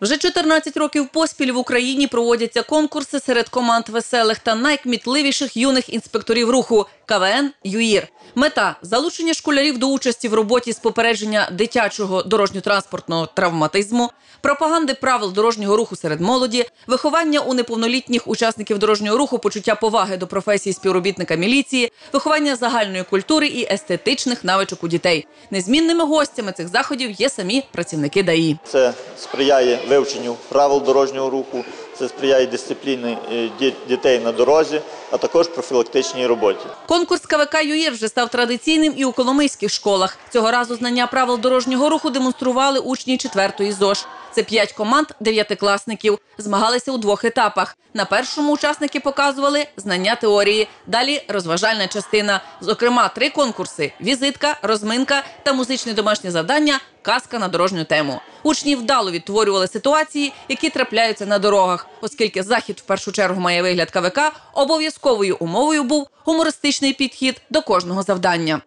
Вже 14 років поспіль в Україні проводяться конкурси серед команд веселих та найкмітливіших юних інспекторів руху КВН ЮІР. Мета залучення школярів до участі в роботі з попередження дитячого дорожньо-транспортного травматизму, пропаганди правил дорожнього руху серед молоді, виховання у неповнолітніх учасників дорожнього руху, почуття поваги до професії співробітника міліції, виховання загальної культури і естетичних навичок у дітей. Незмінними гостями цих заходів є самі працівники ДАІ. Це сприяє вивченню правил дорожнього руху, це сприяє дисципліні е, ді- дітей на дорозі, а також профілактичній роботі. Конкурс КВК ЮІР вже став традиційним і у коломийських школах. Цього разу знання правил дорожнього руху демонстрували учні четвертої ЗОЖ. Це п'ять команд дев'ятикласників. Змагалися у двох етапах. На першому учасники показували знання теорії. Далі розважальна частина. Зокрема, три конкурси: візитка, розминка та музичне домашнє завдання казка на дорожню тему. Учні вдало відтворювали ситуації, які трапляються на дорогах, оскільки захід в першу чергу має вигляд КВК. Обов'язковою умовою був гумористичний підхід до кожного завдання.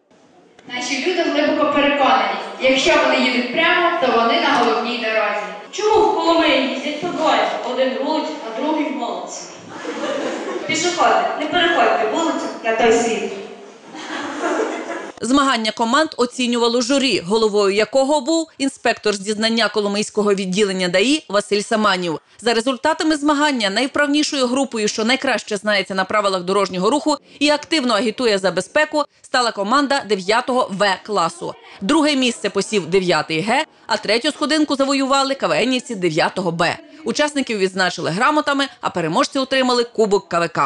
Наші люди глибоко переконані, якщо вони їдуть прямо, то вони на головній дорозі. Один рулить, а другий молодці. Пішоходи, не переходьте вулицю на той світ. Змагання команд оцінювало журі, головою якого був інспектор з дізнання Коломийського відділення ДАІ Василь Саманів. За результатами змагання найвправнішою групою, що найкраще знається на правилах дорожнього руху і активно агітує за безпеку, стала команда 9-го В класу. Друге місце посів 9-й Г, а третю сходинку завоювали КВНівці 9-го Б. Учасників відзначили грамотами, а переможці отримали кубок КВК.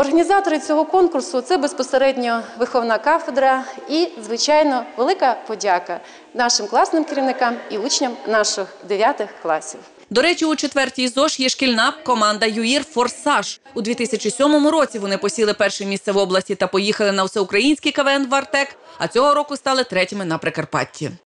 Організатори цього конкурсу це безпосередньо виховна кафедра і, звичайно, велика подяка нашим класним керівникам і учням наших 9 класів. До речі, у четвертій ЗОЖ є шкільна команда ЮІР Форсаж. У 2007 році вони посіли перше місце в області та поїхали на всеукраїнський КВН в Артек, а цього року стали третіми на Прикарпатті.